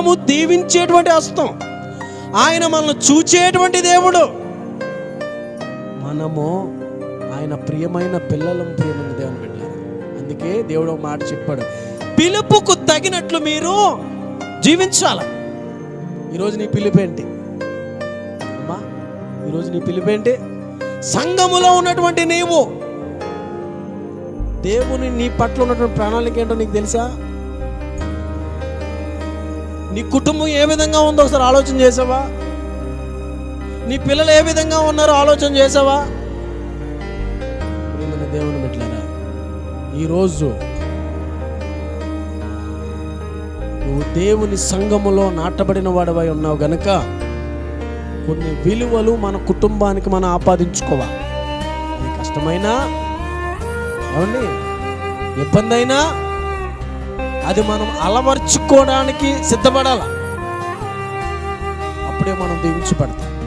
మనము దీవించేటువంటి హస్తం. ఆయన మనల్ని చూచేటువంటి దేవుడు. మనము ఆయన ప్రియమైన పిల్లలం ప్రియమైన దేవుని బిడ్డలు. అందుకే దేవుడు ఒక మాట చెప్పాడు. పిలుపుకు తగినట్లు మీరు జీవించాల. ఈరోజు నీ పిలుపేంటి అమ్మా ఈరోజు నీ పిలుపేంటి సంఘములో ఉన్నటువంటి నీవు. దేవుని నీ పట్ల ఉన్నటువంటి ప్రణాళిక ఏంటో నీకు తెలుసా? నీ కుటుంబం ఏ విధంగా ఉందో ఒకసారి ఆలోచన చేసావా? నీ పిల్లలు ఏ విధంగా ఉన్నారో ఆలోచన చేసావా? ప్రియమైన దేవుని బిడ్డలారా ఈరోజు నువ్వు దేవుని సంఘములో నాటబడిన వాడవై ఉన్నావు గనక కొన్ని విలువలు మన కుటుంబానికి మనం ఆపాదించుకోవాలి అది కష్టమైనా ఏమండి ఇబ్బంది అయినా అది మనం అలవర్చుకోవడానికి సిద్ధపడాల. అప్పుడే మనం దీవించబడతాం.